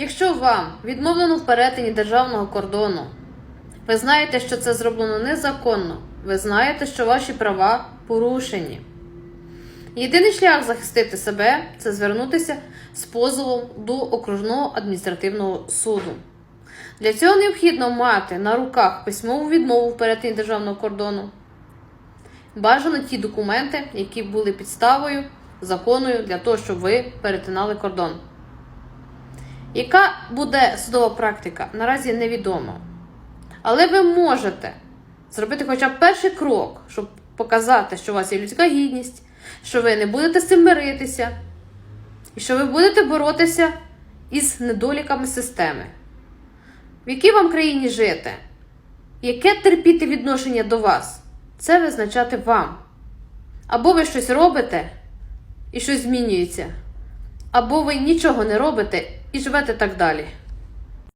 Якщо вам відмовлено в перетині державного кордону, ви знаєте, що це зроблено незаконно, ви знаєте, що ваші права порушені. Єдиний шлях захистити себе це звернутися з позовом до окружного адміністративного суду. Для цього необхідно мати на руках письмову відмову в перетині державного кордону. Бажано ті документи, які були підставою, законою для того, щоб ви перетинали кордон. Яка буде судова практика, наразі невідомо. Але ви можете зробити хоча б перший крок, щоб показати, що у вас є людська гідність, що ви не будете з цим миритися, і що ви будете боротися із недоліками системи. В якій вам країні жити? Яке терпіти відношення до вас? Це визначати вам. Або ви щось робите і щось змінюється, або ви нічого не робите і живете так далі.